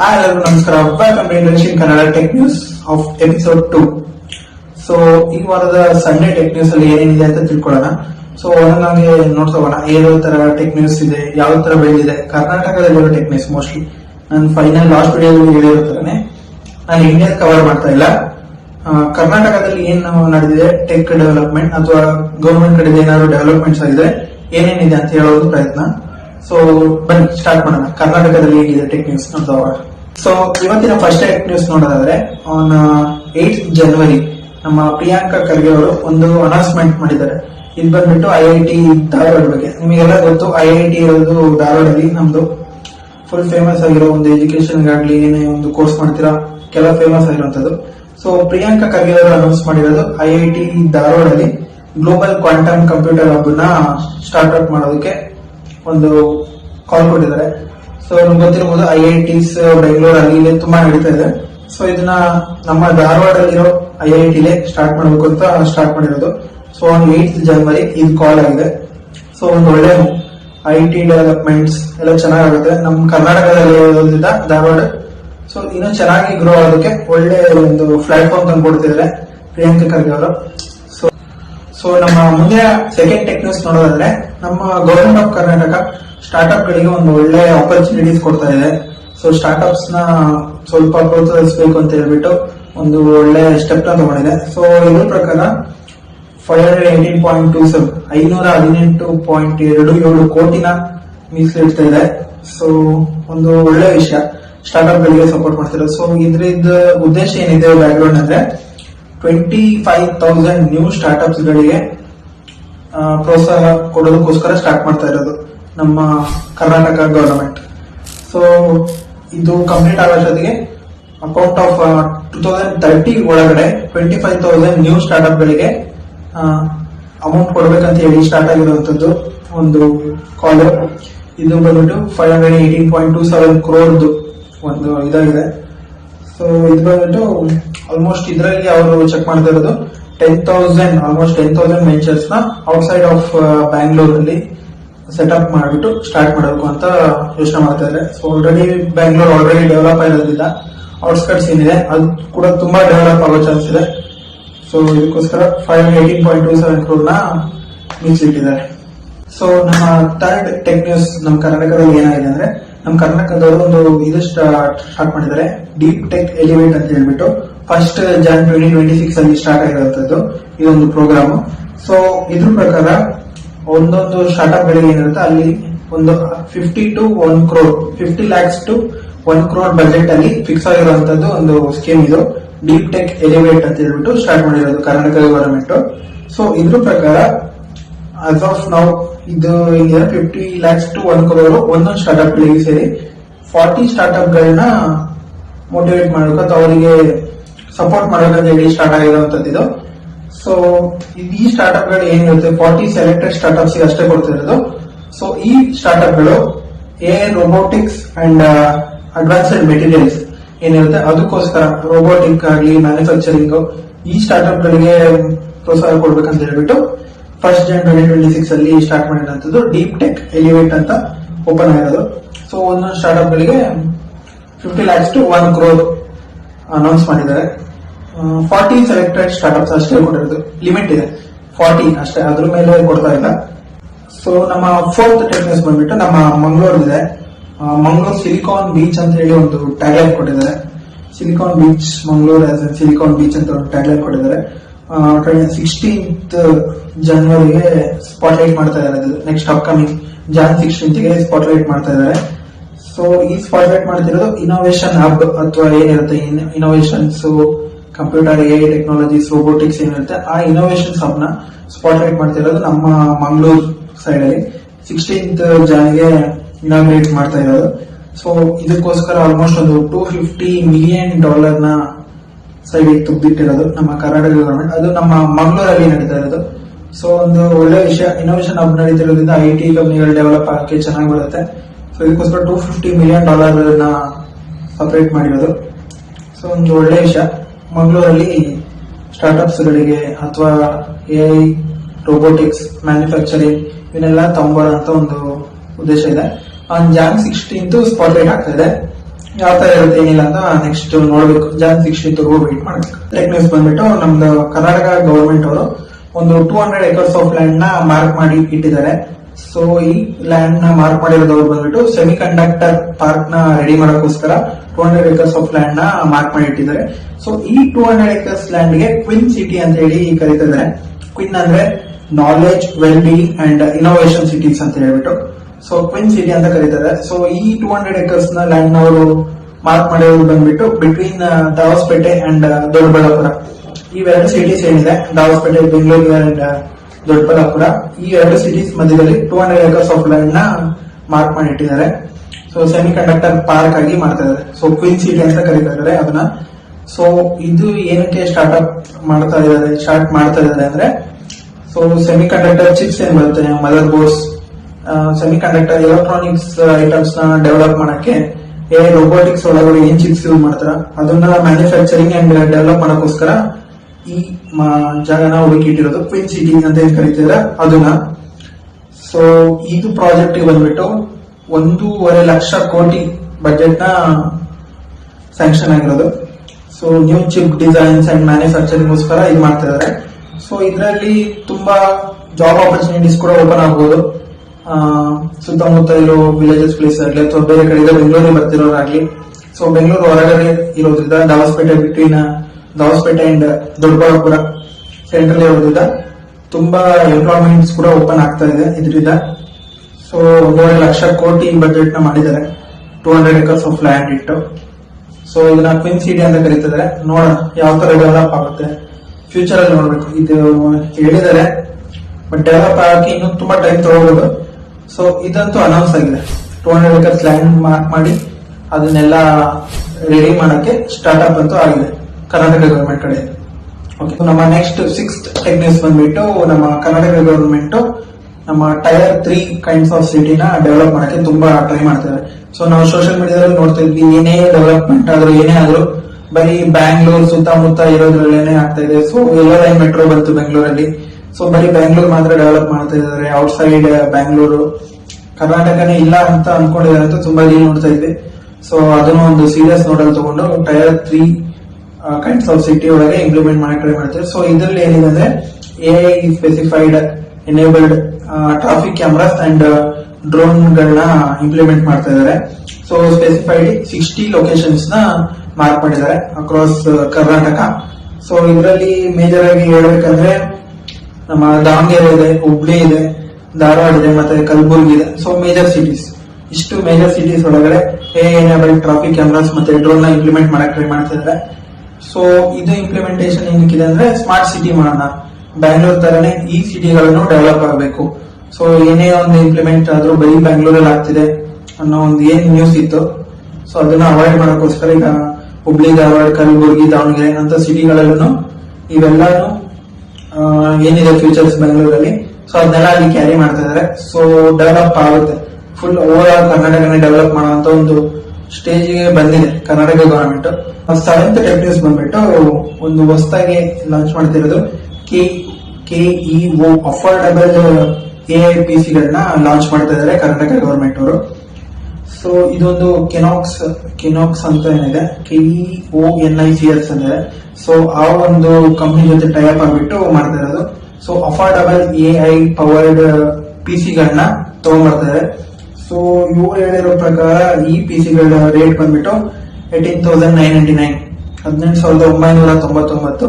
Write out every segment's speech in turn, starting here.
Hi ಎಲ್ಲರಿಗೂ ನಮಸ್ಕಾರ welcome to Indonesian Kannada tech news of episode two so ಈ ವಾರದ ಸಂಡೇ ಟೆಕ್ ನ್ಯೂಸ್ ಅಲ್ಲಿ ಏನೇನಿದೆ ಅಂತ ತಿಳ್ಕೊಳ್ಳೋಣ. ಸೊ ಒಂದೊಂದಾಗಿ ನೋಡ್ತಾ ಹೋಗೋಣ ಯಾವ ತರ ಟೆಕ್ ನ್ಯೂಸ್ ಇದೆ? ಯಾವ ತರ ಬೆಳೆದಿದೆ? ಕರ್ನಾಟಕದಲ್ಲಿ ಟೆಕ್ ನ್ಯೂಸ್ ಮೋಸ್ಟ್ಲಿ ನಾನು ಫೈನಲ್ ಲಾಸ್ಟ್ ವಿಡಿಯೋದಲ್ಲಿ ಹೇಳಿರೋ ತರನೇ. ನಾನು ಇಂಡಿಯಾ ಕವರ್ ಮಾಡ್ತಾ ಇಲ್ಲ. ಕರ್ನಾಟಕದಲ್ಲಿ ಏನು ನಡೆದಿದೆ? ಟೆಕ್ ಡೆವಲಪ್ಮೆಂಟ್ ಅಥವಾ ಗೌರ್ಮೆಂಟ್ ಕಡೆಯಿಂದ ಏನಾದ್ರು ಡೆವಲಪ್ಮೆಂಟ್ಸ್ ಆಗಿದೆ ಏನೇನಿದೆ ಅಂತ ಹೇಳೋದು ಪ್ರಯತ್ನ. ಸೊ ಬನ್ನಿ ಸ್ಟಾರ್ಟ್ ಮಾಡೋಣ. ಕರ್ನಾಟಕದಲ್ಲಿ ಏನಿದೆ ಟೆಕ್ ನ್ಯೂಸ್ ನೋಡ್ತಾ ಸೊ ಇವತ್ತಿನ ಫಸ್ಟ್ ಏಟ್ ನ್ಯೂಸ್ ನೋಡೋದಾದ್ರೆ ಆನ್ ಏಟ್ ಜನವರಿ ನಮ್ಮ ಪ್ರಿಯಾಂಕಾ ಖರ್ಗೆ ಅವರು ಒಂದು ಅನೌನ್ಸ್ಮೆಂಟ್ ಮಾಡಿದ್ದಾರೆ. ಇದು ಬಂದ್ಬಿಟ್ಟು ಐ ಐ ಟಿ ಧಾರವಾಡ ಬಗ್ಗೆ. ನಿಮಗೆಲ್ಲ ಗೊತ್ತು ಐ ಐ ಟಿ ಇರೋದು ಧಾರವಾಡಲ್ಲಿ ನಮ್ದು. ಫುಲ್ ಫೇಮಸ್ ಆಗಿರೋ ಒಂದು ಎಜುಕೇಶನ್ ಆಗಲಿ ಏನೇ ಒಂದು ಕೋರ್ಸ್ ಮಾಡ್ತೀರಾ, ಕೆಲ ಫೇಮಸ್ ಆಗಿರುವಂತದ್ದು ಸೊ ಪ್ರಿಯಾಂಕಾ ಖರ್ಗೆ ಅವರು ಅನೌನ್ಸ್ ಮಾಡಿರೋದು I I T ಧಾರವಾಡಲ್ಲಿ global quantum computer hub start up ಮಾಡೋದಕ್ಕೆ ಒಂದು ಕಾಲ್ ಕೊಟ್ಟಿದ್ದಾರೆ. ಸೊ ನಿಮ್ಗೆ ಗೊತ್ತಿರಬಹುದು ಐ ಐ ಟಿಸ್ ಬೆಂಗಳೂರಲ್ಲಿ ಇಲ್ಲಿ ತುಂಬಾ ನಡೀತಾ ಇದೆ. ಸೊ ಇದನ್ನ ನಮ್ಮ ಧಾರವಾಡಲ್ಲಿರೋ ಐ ಐ ಟಿಲೆ ಸ್ಟಾರ್ಟ್ ಮಾಡಬೇಕು ಅಂತ ಸ್ಟಾರ್ಟ್ ಮಾಡಿರೋದು. ಸೊ ಒಂದು ಏಟ್ ಜನವರಿ ಇದು ಕಾಲ್ ಆಗಿದೆ. ಸೊ ಒಂದು ಒಳ್ಳೆ ಐ ಟಿ ಡೆವಲಪ್ಮೆಂಟ್ಸ್ ಎಲ್ಲ ಚೆನ್ನಾಗಿರುತ್ತೆ ನಮ್ಮ ಕರ್ನಾಟಕದಲ್ಲಿ ಇರೋದ್ರಿಂದ ಧಾರವಾಡ. ಸೊ ಇನ್ನೂ ಚೆನ್ನಾಗಿ ಗ್ರೋ ಆಗೋದಕ್ಕೆ ಒಳ್ಳೆ ಒಂದು ಪ್ಲಾಟ್ಫಾರ್ಮ್ ತಂದ್ಕೊಡ್ತಿದ್ದಾರೆ ಪ್ರಿಯಾಂಕಾ ಖರ್ಗೆ ಅವರು. ಸೊ ಸೊ ನಮ್ಮ ಮುಂದೆ ಸೆಕೆಂಡ್ ಟೆಕ್ನಿಕ್ಸ್ ನೋಡೋದಾದ್ರೆ, ನಮ್ಮ ಗವರ್ಮೆಂಟ್ ಆಫ್ ಕರ್ನಾಟಕ ಸ್ಟಾರ್ಟ್ಅಪ್ ಗಳಿಗೆ ಒಂದು ಒಳ್ಳೆ ಆಪರ್ಚುನಿಟೀಸ್ ಕೊಡ್ತಾ ಇದೆ ಸೊ ಸ್ಟಾರ್ಟ್ಅಪ್ಸ್ನ ಸ್ವಲ್ಪ ಪ್ರೋತ್ಸಾಹಿಸಬೇಕು ಅಂತ ಹೇಳ್ಬಿಟ್ಟು ಒಂದು ಒಳ್ಳೆ ಸ್ಟೆಪ್ನ ತಗೊಂಡಿದೆ. ಸೊ ಇದ್ರ ಪ್ರಕಾರ five hundred eighteen point two seven, ಐನೂರ ಹದಿನೆಂಟು ಪಾಯಿಂಟ್ ಎರಡು ಏಳು ಕೋಟಿನ ಮೀಸಲಿಡ್ತಾ ಇದೆ. ಸೊ ಒಂದು ಒಳ್ಳೆ ವಿಷಯ. ಸ್ಟಾರ್ಟ್ಅಪ್ ಗಳಿಗೆ ಸಪೋರ್ಟ್ ಮಾಡ್ತಾರೆ ಸೊ ಇದ್ರದ್ದು ಉದ್ದೇಶ ಏನಿದೆ ಬ್ಯಾಕ್ಗ್ರೌಂಡ್ ಅಂದ್ರೆ twenty five thousand new startups ಗಳಿಗೆ ಪ್ರೋತ್ಸಾಹ ಕೊಡೋದಕ್ಕೋಸ್ಕರ ಸ್ಟಾರ್ಟ್ ಮಾಡ್ತಾ ಇರೋದು. ನಮ್ಮ ಕರ್ನಾಟಕ ಗವರ್ನಮೆಂಟ್ ಸೊ ಇದು complete ಆಗೋಷ್ಟೊತ್ತಿಗೆ account of two thousand thirty ಒಳಗಡೆ twenty five thousand new startup ಗಳಿಗೆ ಅಮೌಂಟ್ ಕೊಡಬೇಕಂತ ಹೇಳಿ ಸ್ಟಾರ್ಟ್ ಆಗಿರುವಂತದ್ದು ಒಂದು ಕಾಲ್ ಇದು ಬಂದ್ಬಿಟ್ಟು five hundred eighteen point two seven ಕ್ರೋರ್ದು ಒಂದು ಇದಾಗಿದೆ. ಸೊ ಇದು ಬಂದ್ಬಿಟ್ಟು ಆಲ್ಮೋಸ್ಟ್ ಇದರಲ್ಲಿ ಅವರು ಚೆಕ್ ಮಾಡ್ತಾ ಇರೋದು ten thousand almost ten thousand ವೆಂಚರ್ಸ್ನ outside of ಬ್ಯಾಂಗ್ಳೂರಲ್ಲಿ ಸೆಟಪ್ ಮಾಡಿಬಿಟ್ಟು ಸ್ಟಾರ್ಟ್ ಮಾಡಬೇಕು ಅಂತ ಯೋಚನೆ ಮಾಡ್ತಾ ಇದ್ದಾರೆ. So already Bangalore already develop ಆಗಿರೋದಿಲ್ಲ ಔಟ್ಸ್ಕಟ್ಸ್ ಏನಿದೆ, ಅದು ಕೂಡ ತುಂಬಾ ಡೆವಲಪ್ ಆಗೋ ಚಾನ್ಸ್ ಇದೆ. ಸೊ ಇದಕ್ಕೋಸ್ಕರ five eighteen point two seven ಕ್ರೋರ್ನ ಮೀಸಲಿಟ್ಟಿದ್ದಾರೆ ಸೊ ನಮ್ಮ ಥರ್ಡ್ ಟೆಕ್ ನ್ಯೂಸ್ ನಮ್ಮ ಕರ್ನಾಟಕದಲ್ಲಿ ಏನಾಗಿದೆ ಅಂದ್ರೆ, ನಮ್ಮ ಕರ್ನಾಟಕದವರು ಒಂದು ಇದು ಸ್ಟಾರ್ಟ್ ಮಾಡಿದ್ದಾರೆ. ಡೀಪ್ ಟೆಕ್ ಎಲಿವೇಟ್ ಅಂತ ಹೇಳ್ಬಿಟ್ಟು first Jan twenty twenty six ಅಲ್ಲಿ ಸ್ಟಾರ್ಟ್ ಆಗಿರುವಂತದ್ದು ಇದೊಂದು ಪ್ರೋಗ್ರಾಮ್ ಸೊ ಇದ್ರ ಪ್ರಕಾರ ಒಂದೊಂದು ಸ್ಟಾರ್ಟ್ಅಪ್ ಗಳಿಗೆ ಏನಿರುತ್ತೆ, ಅಲ್ಲಿ ಒಂದು fifty to one crore fifty lakhs to one crore budget ಅಲ್ಲಿ ಫಿಕ್ಸ್ ಆಗಿರುವಂತದ್ದು ಒಂದು ಸ್ಕೀಮ್ ಇದು. ಡೀಪ್ ಟೆಕ್ ಎಲಿವೇಟ್ ಅಂತ ಹೇಳ್ಬಿಟ್ಟು ಸ್ಟಾರ್ಟ್ ಮಾಡಿರೋದು ಕರ್ನಾಟಕ ಗವರ್ಮೆಂಟ್ ಸೊ ಇದ್ರ ಪ್ರಕಾರ ಆಸ್ ಆಫ್ ನಾವು ಇದು fifty lakhs to one crore ಒಂದೊಂದು ಸ್ಟಾರ್ಟ್ಅಪ್ ಗಳಿಗೆ ಸೇರಿ ಫಾರ್ಟಿ ಸ್ಟಾರ್ಟ್ಅಪ್ ಗಳನ್ನ ಮೋಟಿವೇಟ್ ಅಥವಾ ಅವರಿಗೆ ಸಪೋರ್ಟ್ ಮಾಡಬೇಕಂತ ಹೇಳಿ ಸ್ಟಾರ್ಟ್ ಆಗಿರುವಂತದ್ದು ಇದು. ಸೊ ಈ ಸ್ಟಾರ್ಟ್ಅಪ್ಗಳು ಏನಿರುತ್ತೆ ಫಾರ್ಟಿ ಸೆಲೆಕ್ಟೆಡ್ ಸ್ಟಾರ್ಟ್ಅಪ್ಸ್ ಅಷ್ಟೇ ಕೊಡ್ತಿರೋದು. ಸೊ ಈ ಸ್ಟಾರ್ಟ್ಅಪ್ಗಳು A robotics and advanced materials ಏನಿರುತ್ತೆ ಅದಕ್ಕೋಸ್ಕರ ರೋಬೋಟಿಕ್ ಆಗಲಿ ಮ್ಯಾನುಫ್ಯಾಕ್ಚರಿಂಗ್ ಈ ಸ್ಟಾರ್ಟ್ಅಪ್ ಗಳಿಗೆ ಪ್ರೋತ್ಸಾಹ ಕೊಡ್ಬೇಕಂತ ಹೇಳ್ಬಿಟ್ಟು first Jan twenty twenty six ಅಲ್ಲಿ ಸ್ಟಾರ್ಟ್ ಮಾಡಿರೋಂಥದ್ದು ಡೀಪ್ ಟೆಕ್ ಎಲಿವೇಟ್ ಅಂತ ಓಪನ್ ಆಗಿರೋದು. ಸೊ ಒಂದೊಂದು ಸ್ಟಾರ್ಟ್ಅಪ್ ಗಳಿಗೆ fifty lakhs to one crore announce ಮಾಡಿದ್ದಾರೆ. ಫಾರ್ಟಿ ಸೆಲೆಕ್ಟೆಡ್ ಸ್ಟಾರ್ಟ್ಅಪ್ಸ್ ಅಷ್ಟೇ ಕೊಟ್ಟಿರೋದು. ಲಿಮಿಟ್ ಇದೆ. ಫಾರ್ಟಿ ಅಷ್ಟೇ. ಅದ್ರ ಮೇಲೆ ಕೊಡ್ತಾ ಇಲ್ಲ. ಸೊ ನಮ್ಮ ಫೋರ್ತ್ ಟೆಕ್ನಿಕ್ಸ್ ಬಂದ್ಬಿಟ್ಟು ನಮ್ಮ ಮಂಗಳೂರು ಇದೆ. ಮಂಗಳೂರು ಸಿಲಿಕಾನ್ ಬೀಚ್ ಅಂತ ಹೇಳಿ ಒಂದು ಟ್ಯಾಗ್ಲೈನ್ ಕೊಟ್ಟಿದ್ದಾರೆ. Silicon beach Mangaluru as silicon beach ಅಂತ ಒಂದು ಟ್ಯಾಗ್ಲೈನ್ ಕೊಟ್ಟಿದ್ದಾರೆ. ಸಿಕ್ಸ್ಟೀನ್ತ್ ಜನವರಿಗೆ ಸ್ಪಾಟ್ಲೈಟ್ ಮಾಡ್ತಾ ಇದ್ದಾರೆ ನೆಕ್ಸ್ಟ್ ಅಪ್ಕಮಿಂಗ್ ಜಾನ್ ಸಿಕ್ಸ್ಟೀನ್ತ್ಗೆ ಸ್ಪಾಟ್ಲೈಟ್ ಮಾಡ್ತಾ ಇದ್ದಾರೆ. ಸೊ ಈ ಸ್ಪಾಟ್ಲೈಟ್ ಮಾಡ್ತಿರೋದು ಇನೋವೇಷನ್ ಹಬ್ ಅಥವಾ ಏನಿರುತ್ತೆ? Innovations computer A technologies robotics ಏನಿರುತ್ತೆ, ಆ ಇನೋವೇಷನ್ಸ್ ಹಬ್ನ ಸ್ಪಾಟ್ಲೈಟ್ ಮಾಡ್ತಿರೋದು ನಮ್ಮ ಮಂಗಳೂರು ಸೈಡ್ ಅಲ್ಲಿ. ಸಿಕ್ಸ್ಟೀನ್ತ್ ಜಾನ್ಗೆ ಇನಾಗ್ರೇಟ್ ಮಾಡ್ತಾ ಇರೋದು. ಸೊ ಇದಕ್ಕೋಸ್ಕರ ಆಲ್ಮೋಸ್ಟ್ ಒಂದು ಟೂ ಫಿಫ್ಟಿ ಮಿಲಿಯನ್ ಡಾಲರ್ನ ಸೈಡ್ ತುಗ್ದಿಟ್ಟಿರೋದು ನಮ್ಮ ಕರ್ನಾಟಕ ಗವರ್ಮೆಂಟ್ ಅದು ನಮ್ಮ ಮಂಗಳೂರಲ್ಲಿ ನಡೀತಾ ಇರೋದು. ಸೊ ಒಂದು ಒಳ್ಳೆ ವಿಷಯ ಇನೋವೇಷನ್ ಹಬ್ ನಡೀತಿರೋದ್ರಿಂದ ಐ ಟಿ ಕಂಪ್ನಿಗಳು ಡೆವಲಪ್ ಆಗಕ್ಕೆ ಚೆನ್ನಾಗಿ ಬರುತ್ತೆ. ಸೊ ಇದಕ್ಕೋಸ್ಕರ ಟೂ ಫಿಫ್ಟಿ ಮಿಲಿಯನ್ನ ಸಪರೇಟ್ ಮಾಡಿರೋದು. ಸೊ ಒಂದು ಒಳ್ಳೆ ವಿಷಯ. ಮಂಗಳೂರಲ್ಲಿ ಸ್ಟಾರ್ಟ್ಅಪ್ಸ್ ಗಳಿಗೆ ಅಥವಾ ಎ ಐ ರೋಬೋಟಿಕ್ಸ್ ಮ್ಯಾನುಫ್ಯಾಕ್ಚರಿಂಗ್ ಇವನ್ನೆಲ್ಲ ತಗೊಂಬರೋ ಅಂತ ಒಂದು ಉದ್ದೇಶ ಇದೆ. ಆನ್ ಜಾನ್ ಸಿಕ್ಸ್ಟೀನ್ತ್ ಸ್ಪಾಟ್ಲೈಟ್ ಆಗ್ತಾ ಇದೆ ಯಾವ ತರ ಇರುತ್ತೆ ಏನಿಲ್ಲ ಅಂತ ನೆಕ್ಸ್ಟ್ ನೋಡ್ಬೇಕು. ಜಾನ್ ಸಿಕ್ಸ್ಟೀನ್ ತಗೋ ವೇಟ್ ಮಾಡ್ಬೇಕು. ಟೆಕ್ ನ್ಯೂಸ್ ಬಂದ್ಬಿಟ್ಟು ನಮ್ದು ಕರ್ನಾಟಕ ಗವರ್ಮೆಂಟ್ ಅವರು ಒಂದು ಟೂ ಹಂಡ್ರೆಡ್ ಏಕರ್ಸ್ ಆಫ್ ಲ್ಯಾಂಡ್ನ ಮಾರ್ಕ್ ಮಾಡಿ ಇಟ್ಟಿದ್ದಾರೆ. ಸೊ ಈ ಲ್ಯಾಂಡ್ನ ಮಾರ್ಕ್ ಮಾಡಿರೋದವ್ರು ಬಂದ್ಬಿಟ್ಟು ಸೆಮಿ ಕಂಡಕ್ಟರ್ ಪಾರ್ಕ್ನ ರೆಡಿ ಮಾಡೋಕ್ಕೋಸ್ಕರ ಟೂ ಹಂಡ್ರೆಡ್ ಏಕರ್ಸ್ ಆಫ್ ಲ್ಯಾಂಡ್ನ ಮಾರ್ಕ್ ಮಾಡಿ ಇಟ್ಟಿದ್ದಾರೆ ಸೊ ಈ ಟೂ ಹಂಡ್ರೆಡ್ ಏಕರ್ಸ್ ಲ್ಯಾಂಡ್ಗೆ ಕ್ವಿನ್ ಸಿಟಿ ಅಂತ ಹೇಳಿ ಕರೀತಿದ್ದಾರೆ. ಕ್ವಿನ್ ಅಂದ್ರೆ knowledge well being and innovation cities ಅಂತ ಹೇಳ್ಬಿಟ್ಟು. ಸೊ ಕ್ವಿನ್ ಸಿಟಿ ಅಂತ ಕರೀತಾರೆ ಸೊ ಈ ಟೂ ಹಂಡ್ರೆಡ್ ಏಕರ್ಸ್ನ ಲ್ಯಾಂಡ್ ನವರು ಮಾರ್ಕ್ ಮಾಡಿರೋದು ಬಂದ್ಬಿಟ್ಟು ಬಿಟ್ವೀನ್ ದಾವಸ್ಪೇಟೆ ಅಂಡ್ ದೊಡ್ಡಬಳ್ಳಾಪುರ. ಇವೆರಡು ಸಿಟೀಸ್ ಏನಿದೆ, ದಾವಸ್ಪೇಟೆ, ಬೆಂಗಳೂರು ಅಂಡ್ ದೊಡ್ಡಬಳ್ಳಾಪುರ, ಈ ಎರಡು ಸಿಟೀಸ್ ಮಧ್ಯದಲ್ಲಿ ಟೂ ಹಂಡ್ರೆಡ್ ಏಕರ್ಸ್ ಆಫ್ ಲ್ಯಾಂಡ್ನ ಮಾರ್ಕ್ ಮಾಡಿ ಇಟ್ಟಿದ್ದಾರೆ ಸೊ ಸೆಮಿ ಕಂಡಕ್ಟರ್ ಪಾರ್ಕ್ ಆಗಿ ಮಾಡ್ತಾ ಇದ್ದಾರೆ ಸೊ ಕ್ವೀನ್ ಸಿಟಿ ಅಂತ ಕರೀತಾ ಇದ್ದಾರೆ ಅದನ್ನ. ಸೊ ಇದು ಏನಕ್ಕೆ ಸ್ಟಾರ್ಟ್ ಅಪ್ ಮಾಡ್ತಾ ಇದ್ದಾರೆ ಸ್ಟಾರ್ಟ್ ಮಾಡ್ತಾ ಇದ್ದಾರೆ ಅಂದ್ರೆ ಸೊ ಸೆಮಿ ಕಂಡಕ್ಟರ್ ಚಿಪ್ಸ್ ಏನ್ ಬರುತ್ತೆ? Motherboards semiconductor electronics ಐಟಮ್ಸ್ನ ಡೆವಲಪ್ ಮಾಡಕ್ಕೆ ಏ ರೋಬೋಟಿಕ್ಸ್ ಒಳಗಡೆ ಏನ್ ಚಿಪ್ಸ್ ಯೂಸ್ ಮಾಡ್ತಾರ? ಅದನ್ನ ಮ್ಯಾನುಫ್ಯಾಕ್ಚರಿಂಗ್ ಅಂಡ್ ಡೆವಲಪ್ ಮಾಡಕ್ಕೋಸ್ಕರ ಈ ಜಾಗ ಜಾಗನ ಹುಡುಕಿಟ್ಟಿರೋದು ಕ್ವಿನ್ ಸಿಟಿ ಅಂತ ಏನ್ ಕರೀತಾರೆ ಅದನ್ನ. ಸೊ ಇದು ಪ್ರಾಜೆಕ್ಟ್ ಬಂದ್ಬಿಟ್ಟು ಒಂದೂವರೆ ಲಕ್ಷ ಕೋಟಿ ಬಜೆಟ್ನ ಸ್ಯಾಂಕ್ಷನ್ ಆಗಿರೋದು. So new chip designs and manufacturing ಗೋಸ್ಕರ ಇದು ಮಾಡ್ತಾ ಇದಾರೆ ಸೊ ಇದರಲ್ಲಿ ತುಂಬಾ ಜಾಬ್ ಆಪರ್ಚುನಿಟೀಸ್ ಕೂಡ ಓಪನ್ ಆಗ್ಬೋದು. ಸುತ್ತಮುತ್ತ ಇರೋ ವಿಲೇಜಸ್ ಪ್ಲೇಸ್ ಆಗಲಿ ಅಥವಾ ಬೇರೆ ಕಡೆ ಬೆಂಗಳೂರಿಗೆ ಬರ್ತಿರೋರಾಗ್ಲಿ. ಸೊ ಬೆಂಗಳೂರು ಹೊರಗಡೆ ಇರೋದ್ರಿಂದ Dabaspete between Dabaspete and Doddaballapura central ಇರೋದ್ರಿಂದ ತುಂಬಾ ಎಂಪ್ಲಾಯ್ಮೆಂಟ್ಸ್ ಕೂಡ ಓಪನ್ ಆಗ್ತಾ ಇದೆ ಇದರಿಂದ. ಸೊ ಒಂದೂವರೆ ಲಕ್ಷ ಕೋಟಿ ಬಜೆಟ್ನ ಮಾಡಿದ್ದಾರೆ. Two hundred acres of land ಇಟ್ಟು. ಸೊ ಇದನ್ನ ಕ್ವಿನ್ ಸಿಟಿ ಅಂತ ಕರೀತಿದ್ದಾರೆ. ನೋಡೋಣ ಯಾವ ತರ ಡೆವಲಪ್ ಆಗುತ್ತೆ. ಫ್ಯೂಚರ್ ಅಲ್ಲಿ ನೋಡ್ಬೇಕು. ಇದು ಹೇಳಿದ್ದಾರೆ. ಬಟ್ ಡೆವಲಪ್ ಆಗಕ್ಕೆ ಇನ್ನೂ ತುಂಬಾ ಟೈಮ್ ತಗೋಬಹುದು ಸೊ ಇದಂತೂ ಅನೌನ್ಸ್ ಆಗಿದೆ. ಟೂ ಹಂಡ್ರೆಡ್ ಏಕರ್ಸ್ ಲ್ಯಾಂಡ್ ಮಾಡಿ ಅದನ್ನೆಲ್ಲ ರೆಡಿ ಮಾಡಕ್ಕೆ ಸ್ಟಾರ್ಟ್ ಅಪ್ ಅಂತೂ ಆಗಿದೆ. ಕರ್ನಾಟಕ ಗವರ್ಮೆಂಟ್ ಕಡೆ. ಓಕೆ ನಮ್ಮ ನೆಕ್ಸ್ಟ್ ಸಿಕ್ಸ್ತ್ ಟೆಕ್ನಿಕ್ಸ್ ಬಂದ್ಬಿಟ್ಟು ನಮ್ಮ ಕರ್ನಾಟಕ ಗವರ್ಮೆಂಟ್ ನಮ್ಮ ಟೈರ್ ತ್ರೀ ಕೈಂಡ್ಸ್ ಆಫ್ ಸಿಟಿನ ಡೆವಲಪ್ ಮಾಡಕ್ಕೆ ತುಂಬಾ ಟ್ರೈ ಮಾಡ್ತಾರೆ ಸೊ ನಾವು ಸೋಷಿಯಲ್ ಮೀಡಿಯಾದಲ್ಲಿ ನೋಡ್ತಾ ಇದ್ವಿ, ಏನೇ ಡೆವಲಪ್ಮೆಂಟ್ ಆದ್ರೂ, ಏನೇ ಆದ್ರೂ ಬರೀ ಬ್ಯಾಂಗ್ಳೂರ್ ಸುತ್ತಮುತ್ತ ಇರೋದ್ರಲ್ಲೇನೆ ಆಗ್ತಾ ಇದೆ. ಸೊ ಎಲ್ಲ ಲೈನ್ ಮೆಟ್ರೋ ಬಂತು ಬೆಂಗಳೂರಲ್ಲಿ ಸೊ ಬರೀ ಬ್ಯಾಂಗ್ಳೂರ್ ಮಾತ್ರ ಡೆವಲಪ್ ಮಾಡ್ತಾ ಇದ್ದಾರೆ. ಔಟ್ ಸೈಡ್ ಬ್ಯಾಂಗ್ಳೂರು ಕರ್ನಾಟಕನೇ ಇಲ್ಲ ಅಂತ ಅನ್ಕೊಂಡಿದ್ದಾರೆ ಅಂತ ತುಂಬಾ ನೋಡ್ತಾ ಇದ್ವಿ. ಸೊ ಅದನ್ನು ಒಂದು ಸೀರಿಯಸ್ ನೋಡಲ್ ತಗೊಂಡು tier three kinds of city ಒಳಗೆ ಇಂಪ್ಲಿಮೆಂಟ್ ಮಾಡಕ್ಕೆ ಟ್ರೈ ಮಾಡ್ತಾರೆ ಸೊ ಇದರಲ್ಲಿ ಏನಿದೆ ಅಂದ್ರೆ A specified enabled traffic cameras and drone ಗಳನ್ನ ಇಂಪ್ಲಿಮೆಂಟ್ ಮಾಡ್ತಾ ಇದ್ದಾರೆ ಸೊ ಸ್ಪೆಸಿಫೈಡ್ ಸಿಕ್ಸ್ಟಿ ಲೊಕೇಶನ್ಸ್ನ ಮಾರ್ಕ್ ಮಾಡಿದ್ದಾರೆ ಅಕ್ರಾಸ್ ಕರ್ನಾಟಕ ಸೊ ಇದರಲ್ಲಿ ಮೇಜರ್ ಆಗಿ ಹೇಳ್ಬೇಕಂದ್ರೆ ನಮ್ಮ ದಾವಣಗೆರೆ ಇದೆ ಹುಬ್ಳಿ ಇದೆ, ಧಾರವಾಡ ಇದೆ, ಮತ್ತೆ ಕಲಬುರ್ಗಿ ಇದೆ. ಸೊ ಮೇಜರ್ ಸಿಟೀಸ್ ಇಷ್ಟು ಮೇಜರ್ ಸಿಟೀಸ್ ಒಳಗಡೆ ಎ ಎನೇಬಲ್ ಟ್ರಾಫಿಕ್ ಕ್ಯಾಮ್ರಾಸ್ ಮತ್ತೆ ಡ್ರೋನ್ನ ಇಂಪ್ಲಿಮೆಂಟ್ ಮಾಡಕ್ ಟ್ರೈ ಮಾಡ್ತಾ ಇದ್ದಾರೆ ಸೊ ಇದು ಇಂಪ್ಲಿಮೆಂಟೇಶನ್ ಏನಕ್ಕಿದೆ ಅಂದ್ರೆ ಸ್ಮಾರ್ಟ್ ಸಿಟಿ ಮಾಡೋಣ. ಬ್ಯಾಂಗ್ಳೂರ್ ತರನೇ ಈ ಸಿಟಿಗಳನ್ನು ಡೆವಲಪ್ ಆಗಬೇಕು ಸೊ ಏನೇ ಒಂದು ಇಂಪ್ಲಿಮೆಂಟ್ ಆದ್ರೂ ಬರೀ ಬ್ಯಾಂಗ್ಳೂರಲ್ಲಿ ಆಗ್ತಿದೆ ಅನ್ನೋ ಒಂದು ಏನ್ ನ್ಯೂಸ್ ಇತ್ತು. ಸೊ ಅದನ್ನ ಅವಾಯ್ಡ್ ಮಾಡೋಕ್ಕೋಸ್ಕರ ಈಗ ಹುಬ್ಳಿ ಧಾರವಾಡ ಕಲಬುರ್ಗಿ ದಾವಣಗೆರೆ ಅಂತ ಸಿಟಿಗಳಲ್ಲೂ ಇವೆಲ್ಲಾನು ಏನಿದೆ ಫ್ಯೂಚರ್ಸ್ ಬೆಂಗಳೂರಲ್ಲಿ ಸೊ ಅದನ್ನೆಲ್ಲ ಅಲ್ಲಿ ಕ್ಯಾರಿ ಮಾಡ್ತಾ ಇದಾರೆ. ಸೊ ಡೆವಲಪ್ ಆಗುತ್ತೆ. ಫುಲ್ ಓವರ್ ಆಲ್ ಕರ್ನಾಟಕನೇ ಡೆವಲಪ್ ಮಾಡುವಂತ ಒಂದು ಸ್ಟೇಜ್ಗೆ ಬಂದಿದೆ ಕರ್ನಾಟಕ ಗವರ್ಮೆಂಟ್ ಸೆವೆಂತ್ ಟೆಕ್ನಿಕ್ಸ್ ಬಂದ್ಬಿಟ್ಟು ಒಂದು ಹೊಸದಾಗಿ ಲಾಂಚ್ ಮಾಡ್ತಿರೋದು K K E O affordable A I P ಸಿಗಳನ್ನ launch ಮಾಡ್ತಾ ಇದ್ದಾರೆ ಕರ್ನಾಟಕ ಗವರ್ಮೆಂಟ್ ಅವರು. ಸೊ ಇದೊಂದು ಕೆನಾಕ್ಸ್ ಕೆನಾಕ್ಸ್ ಅಂತ ಏನಿದೆ? K O N I C S ಅಂದ್ರೆ ಸೊ ಆ ಒಂದು ಕಂಪ್ನಿ ಜೊತೆ ಟೈಅಪ್ ಆಗ್ಬಿಟ್ಟು ಮಾಡ್ತಾ ಇರೋದು. So affordable A I powered P ಸಿಗಳನ್ನ ತಗೊಂಡ್ಬರ್ತಾರೆ ಸೊ ಇವ್ರು ಹೇಳಿರೋ ಪ್ರಕಾರ ಈ ಪಿ ಸಿಗಳ ರೇಟ್ ಬಂದ್ಬಿಟ್ಟು eighteen thousand nine ninety nine ಹದಿನೆಂಟು ಸಾವಿರದ ಒಂಬೈನೂರ ತೊಂಬತ್ತೊಂಬತ್ತು.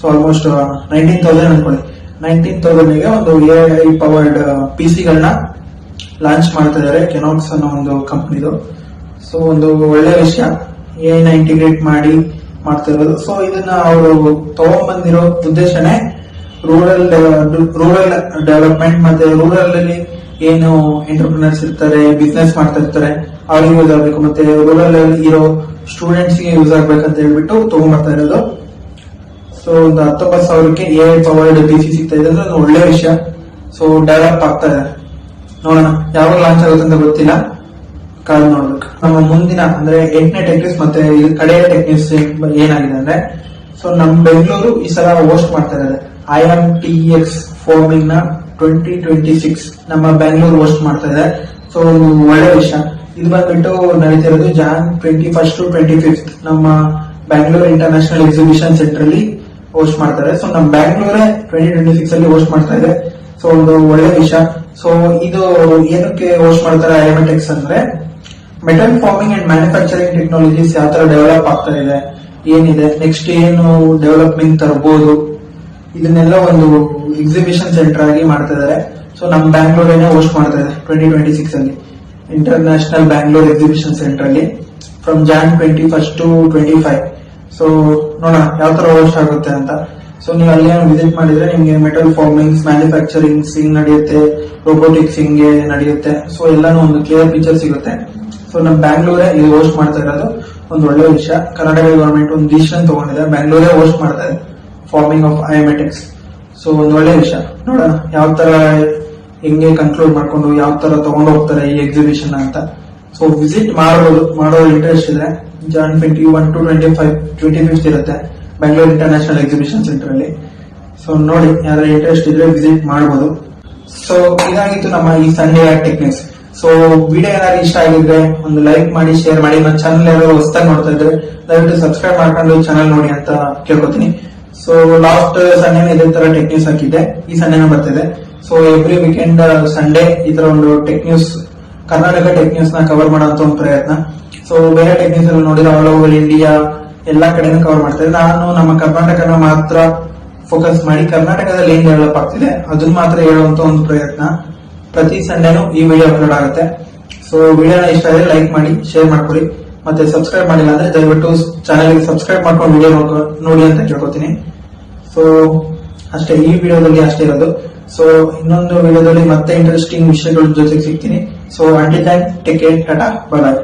ಸೊ ಆಲ್ಮೋಸ್ಟ್ ನೈನ್ಟೀನ್ ತೌಸಂಡ್ ಅನ್ಕೊಳ್ಳಿ. ನೈನ್ಟೀನ್ ತೌಸಂಡ್ಗೆ ಒಂದು ಎ ಐ ಪವರ್ಡ್ ಪಿ ಸಿಗಳನ್ನ ಲಾಂಚ್ ಮಾಡ್ತಾ ಇದಾರೆ ಕೆನಾಕ್ಸ್ ಅನ್ನೋ ಒಂದು ಕಂಪ್ನಿದು ಸೊ ಒಂದು ಒಳ್ಳೆ ವಿಷಯ. ಏನ ಇಂಟಿಗ್ರೇಟ್ ಮಾಡಿ ಮಾಡ್ತಾ ಇರೋದು. ಸೊ ಇದನ್ನ ಅವರು ತಗೊಂಡ್ಬಂದಿರೋ ಉದ್ದೇಶನೇ ರೂರಲ್ ರೂರಲ್ ಡೆವಲಪ್ಮೆಂಟ್ ಮತ್ತೆ ರೂರಲ್ ಅಲ್ಲಿ ಏನು ಎಂಟರ್ಪ್ರಿನರ್ಸ್ ಇರ್ತಾರೆ ಬಿಸ್ನೆಸ್ ಮಾಡ್ತಾ ಇರ್ತಾರೆ, ಅವ್ರಿಗೆ ಯೂಸ್ ಆಗ್ಬೇಕು. ಮತ್ತೆ ರೂರಲ್ ಅಲ್ಲಿ ಇರೋ ಸ್ಟೂಡೆಂಟ್ಸ್ಗೆ ಯೂಸ್ ಆಗ್ಬೇಕಂತ ಹೇಳ್ಬಿಟ್ಟು ತಗೊಂಡ್ಬರ್ತಾ ಇರೋದು. ಸೊ ಒಂದು ಹತ್ತೊಂಬತ್ತು ಸಾವಿರಕ್ಕೆ ಎ ಪವರ್ಡ್ ಡಿ ಸಿ ಸಿಗ್ತಾ ಇದೆ ಅಂದ್ರೆ ಒಳ್ಳೆ ವಿಷಯ. ಸೊ ಡೆವಲಪ್ ಆಗ್ತಾ ಇದೆ. ನೋಡೋಣ, ಯಾವಾಗ ಲಾಂಚ್ ಆಗುತ್ತೆ ಅಂತ ಗೊತ್ತಿಲ್ಲ. ಕಾದು ನೋಡ್ಬೇಕು. ನಮ್ಮ ಮುಂದಿನ, ಅಂದ್ರೆ ಎಂಟನೇ ಟೆಕ್ನಿಕ್ಸ್ ಮತ್ತೆ ಕಡೆಯ ಟೆಕ್ನಿಕ್ಸ್ ಏನಾಗಿದೆ ಅಂದ್ರೆ ಸೊ ನಮ್ ಬೆಂಗಳೂರು ಈ ಸಲ ಹೋಸ್ಟ್ ಮಾಡ್ತಾ ಇದ್ದಾರೆ. ಐ ಎಂ ಟಿ ಎಕ್ಸ್ ಫೋರ್ಮಿಂಗ್ನ ಟ್ವೆಂಟಿ ಟ್ವೆಂಟಿ ಸಿಕ್ಸ್ ನಮ್ಮ ಬೆಂಗಳೂರು ಹೋಸ್ಟ್ ಮಾಡ್ತಾ ಇದೆ. ಸೊ ಒಂದು ಒಳ್ಳೆ ವಿಷಯ. ಇದು ಬಂದ್ಬಿಟ್ಟು ನಡೀತಿರೋದು Jan twenty first to twenty fifth ನಮ್ಮ ಬ್ಯಾಂಗ್ಳೂರ್ ಇಂಟರ್ನ್ಯಾಷನಲ್ ಎಕ್ಸಿಬಿಷನ್ ಸೆಂಟರ್ ಅಲ್ಲಿ ಹೋಸ್ಟ್ ಮಾಡ್ತಾರೆ. ಸೊ ನಮ್ಮ ಬ್ಯಾಂಗ್ಳೂರೇ ಟ್ವೆಂಟಿ ಟ್ವೆಂಟಿ ಸಿಕ್ಸ್ ಅಲ್ಲಿ ಹೋಸ್ಟ್ ಮಾಡ್ತಾ ಇದೆ. ಸೊ ಒಂದು ಒಳ್ಳೆ ವಿಷಯ. ಸೊ ಇದು ಏನಕ್ಕೆ ಹೋಸ್ಟ್ ಮಾಡ್ತಾರೆ ಐಎಮ್ಎಟೆಕ್ಸ್ ಅಂದ್ರೆ metal forming and manufacturing technologies ಯಾವ ತರ ಡೆವಲಪ್ ಆಗ್ತಾ ಇದೆ, ಏನಿದೆ ನೆಕ್ಸ್ಟ್ ಏನು ಡೆವಲಪ್ಮೆಂಟ್ ತರಬಹುದು ಇದನ್ನೆಲ್ಲ ಒಂದು ಎಕ್ಸಿಬಿಷನ್ ಸೆಂಟರ್ ಆಗಿ ಮಾಡ್ತಾ ಇದಾರೆ. ಸೊ ನಮ್ ಬ್ಯಾಂಗ್ಳೂರೇನೆ ಹೋಸ್ಟ್ ಮಾಡ್ತಾ ಇದೆ ಟ್ವೆಂಟಿ ಟ್ವೆಂಟಿ ಸಿಕ್ಸ್ ಅಲ್ಲಿ. ಇಂಟರ್ನ್ಯಾಷನಲ್ ಬ್ಯಾಂಗ್ಳೂರ್ ಎಕ್ಸಿಬಿಷನ್ ಸೆಂಟರ್ ಅಲ್ಲಿ from Jan twenty first to twenty five so ನೋಡೋಣ, ಯಾವ ತರ ಹೋಸ್ಟ್ ಆಗುತ್ತೆ ಅಂತ. ಸೊ ನೀವು ಅಲ್ಲಿ ವಿಸಿಟ್ ಮಾಡಿದ್ರೆ ನಿಮ್ಗೆ ಮೆಟಲ್ ಫಾರ್ಮಿಂಗ್ಸ್ ಮ್ಯಾನುಫ್ಯಾಕ್ಚರಿಂಗ್ ಹಿಂಗ್ ನಡೆಯುತ್ತೆ ರೋಬೋಟಿಕ್ಸ್ ಹಿಂಗೆ ನಡೆಯುತ್ತೆ. ಸೊ ಎಲ್ಲಾನು ಒಂದು ಕ್ಲಿಯರ್ ಪಿಕ್ಚರ್ ಸಿಗುತ್ತೆ. ಸೊ ನಮ್ ಬ್ಯಾಂಗ್ಳೂರೇ ಇದು ಹೋಸ್ಟ್ ಮಾಡ್ತಾ ಇರೋದು. ಒಂದು ಒಳ್ಳೆ ವಿಷಯ. ಕರ್ನಾಟಕ ಗವರ್ಮೆಂಟ್ ಒಂದು ಡಿಸಿಷನ್ ತಗೊಂಡಿದೆ. ಬ್ಯಾಂಗ್ಳೂರೇ ಹೋಸ್ಟ್ ಮಾಡ್ತಾ ಇದೆ. ಫಾರ್ಮಿಂಗ್ ಆಫ್ ಐಮೆಟಿಕ್ಸ್ ಸೊ ಒಂದು ಒಳ್ಳೆ ವಿಷಯ. ನೋಡೋಣ ಯಾವ ತರ ಹೆಂಗೆ ಕನ್ಕ್ಲೂಡ್ ಮಾಡ್ಕೊಂಡು, ಯಾವ ತರ ತಗೊಂಡು ಹೋಗ್ತಾರೆ ಈ ಎಕ್ಸಿಬಿಷನ್ ಅಂತ. ಸೊ ವಿಸಿಟ್ ಮಾಡಬಹುದು ಮಾಡೋ ಇಂಟ್ರೆಸ್ಟ್ ಇದೆ Jan twenty one to twenty five twenty fifth ಇರುತ್ತೆ ಬೆಂಗಳೂರು ಇಂಟರ್ನ್ಯಾಷನಲ್ ಎಕ್ಸಿಬಿಷನ್ ಸೆಂಟರ್ ಅಲ್ಲಿ. ಸೊ ನೋಡಿ ಯಾರು ಇಂಟ್ರೆಸ್ಟ್ ಇದ್ರೆ ವಿಸಿಟ್ ಮಾಡಬಹುದು ಸೊ ಇದಾಗಿತ್ತು ನಮ್ಮ ಈ ಸಂಡೇ ಟೆಕ್ನಿಕ್ಸ್ ಸೊ ವಿಡಿಯೋ ಏನಾದ್ರು ಇಷ್ಟ ಆಗಿದ್ರೆ ಒಂದು ಲೈಕ್ ಮಾಡಿ ಶೇರ್ ಮಾಡಿ. ನನ್ನ ಚಾನಲ್ ಯಾರು ಹೊಸದಾಗಿ ನೋಡ್ತಾ ಇದ್ರೆ, ದಯವಿಟ್ಟು ಸಬ್ಸ್ಕ್ರೈಬ್ ಮಾಡ್ಕೊಂಡು ಚಾನಲ್ ನೋಡಿ ಅಂತ ಕೇಳ್ಕೊತೀನಿ. ಸೊ ಲಾಸ್ಟ್ ಸಂಡೇನ ಇದೇ ತರ ಟೆಕ್ ನ್ಯೂಸ್ ಹಾಕಿದ್ದೆ. ಈ ಸಂಡೇನ ಬರ್ತಿದೆ. ಸೊ ಎವ್ರಿ ವೀಕೆಂಡ್ ಸಂಡೇ ಈ ತರ ಒಂದು ಟೆಕ್ ನ್ಯೂಸ್ ಕರ್ನಾಟಕ ಟೆಕ್ ನ್ಯೂಸ್ನ ಕವರ್ ಮಾಡುವಂತ ಒಂದು ಪ್ರಯತ್ನ. ಸೊ ಬೇರೆ ಟೆಕ್ ನ್ಯೂಸ್ ಅಲ್ಲಿ ನೋಡಿದ್ರೆ ಆಲ್ ಓವರ್ ಇಂಡಿಯಾ ಎಲ್ಲಾ ಕಡೆನೂ ಕವರ್ ಮಾಡ್ತಾರೆ ನಾನು ನಮ್ಮ ಕರ್ನಾಟಕನ ಮಾತ್ರ ಫೋಕಸ್ ಮಾಡಿ ಕರ್ನಾಟಕದಲ್ಲಿ ಏನ್ ಡೆವಲಪ್ ಆಗ್ತಿದೆ, ಅದನ್ನ ಮಾತ್ರ ಹೇಳುವಂತ ಒಂದು ಪ್ರಯತ್ನ. ಪ್ರತಿ ಸಂಡೇನು ಈ ವಿಡಿಯೋ ಅಪ್ಲೋಡ್ ಆಗುತ್ತೆ. ಸೊ ವಿಡಿಯೋನ ಇಷ್ಟ ಆದರೆ ಲೈಕ್ ಮಾಡಿ ಶೇರ್ ಮಾಡ್ಕೊಳ್ಳಿ ಮತ್ತೆ ಸಬ್ಸ್ಕ್ರೈಬ್ ಮಾಡಿಲ್ಲ ಅಂದ್ರೆ ದಯವಿಟ್ಟು ಚಾನಲ್ಗೆ ಸಬ್ಸ್ಕ್ರೈಬ್ ಮಾಡ್ಕೊಂಡು ವಿಡಿಯೋ ನೋಡಿ ಅಂತ ಕೇಳ್ಕೊತೀನಿ. ಸೊ ಅಷ್ಟೇ, ಈ ವಿಡಿಯೋದಲ್ಲಿ ಅಷ್ಟೇ ಇರೋದು. ಸೊ ಇನ್ನೊಂದು ವಿಡಿಯೋದಲ್ಲಿ ಮತ್ತೆ ಇಂಟ್ರೆಸ್ಟಿಂಗ್ ವಿಷಯಗಳ ಜೊತೆಗೆ ಸಿಗ್ತೀನಿ. So until time take care tata bye